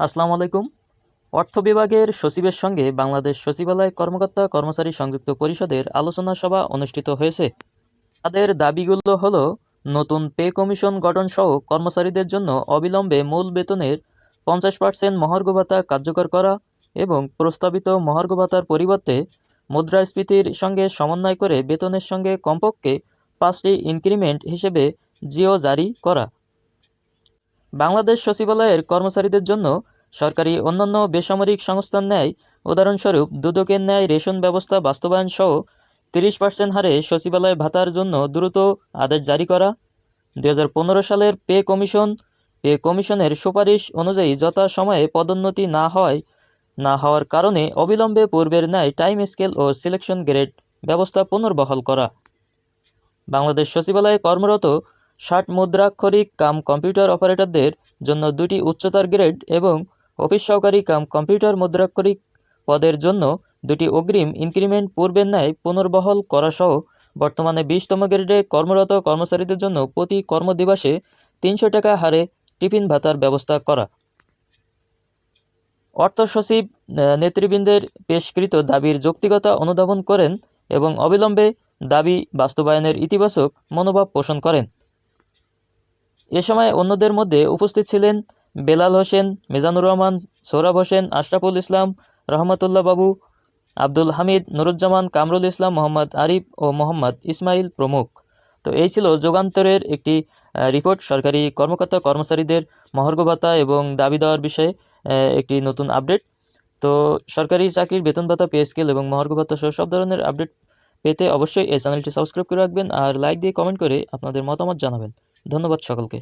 আসসালামু আলাইকুম। অর্থ বিভাগের সচিবের সঙ্গে বাংলাদেশ সচিবালয় কর্মকর্তা কর্মচারী সংযুক্ত পরিষদের আলোচনা সভা অনুষ্ঠিত হয়েছে। তাদের দাবিগুলো হল, নতুন পে কমিশন গঠনসহ কর্মচারীদের জন্য অবিলম্বে মূল বেতনের পঞ্চাশ পার্সেন্ট মহার্ঘ ভাতা কার্যকর করা এবং প্রস্তাবিত মহার্ঘ ভাতার পরিবর্তে মুদ্রাস্ফীতির সঙ্গে সমন্বয় করে বেতনের সঙ্গে কমপক্ষে পাঁচটি ইনক্রিমেন্ট হিসেবে জিও জারি করা। বাংলাদেশ সচিবালয়ের কর্মচারীদের জন্য সরকারি অন্যান্য বেসামরিক সংস্থার ন্যায় উদাহরণস্বরূপ দুদকের ন্যায় রেশন ব্যবস্থা বাস্তবায়ন সহ তিরিশ পার্সেন্ট হারে সচিবালয় ভাতার জন্য দ্রুত আদেশ জারি করা। দু হাজার পনেরো সালের পে কমিশন, পে কমিশনের সুপারিশ অনুযায়ী যথাসময়ে পদোন্নতি না হয়, না হওয়ার কারণে অবিলম্বে পূর্বের ন্যায় টাইম স্কেল ও সিলেকশন গ্রেড ব্যবস্থা পুনর্বহাল করা। বাংলাদেশ সচিবালয়ে কর্মরত ষাট মুদ্রাক্ষরিক কাম কম্পিউটার অপারেটরদের জন্য দুটি উচ্চতর গ্রেড এবং অফিস সহকারী কাম কম্পিউটার মুদ্রাক্ষরিক পদের জন্য দুটি অগ্রিম ইনক্রিমেন্ট পূর্বের ন্যায় পুনর্বহাল করাসহ বর্তমানে বিশতম গ্রেডে কর্মরত কর্মচারীদের জন্য প্রতি কর্মদিবসে তিনশো টাকা হারে টিফিন ভাতার ব্যবস্থা করা। অর্থ সচিব নেতৃবৃন্দের পেশকৃত দাবির যৌক্তিকতা অনুধাবন করেন এবং অবিলম্বে দাবি বাস্তবায়নের ইতিবাচক মনোভাব পোষণ করেন। এ সময় অন্যদের মধ্যে উপস্থিত ছিলেন বেলাল হোসেন, মিজানুর রহমান সোহরাব হোসেন, আশরাফুল ইসলাম, রহমতুল্লাহ বাবু, আব্দুল হামিদ, নুরুজ্জামান, কামরুল ইসলাম, মোহাম্মদ আরিফ ও মোহাম্মদ ইসমাইল প্রমুখ। তো এই ছিল যুগান্তরের একটি রিপোর্ট সরকারি কর্মকর্তা কর্মচারীদের মহার্ঘ ভাতা এবং দাবি দেওয়ার বিষয়ে একটি নতুন আপডেট। তো সরকারি চাকরির বেতন ভাতা, পে স্কেল এবং মহার্ঘ ভাতা সহ সব ধরনের আপডেট পেতে অবশ্যই এই চ্যানেলটি সাবস্ক্রাইব করে রাখবেন আর লাইক দিয়ে কমেন্ট করে আপনাদের মতামত জানাবেন। ধন্যবাদ সকলকে।